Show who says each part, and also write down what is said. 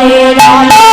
Speaker 1: Hare Rama.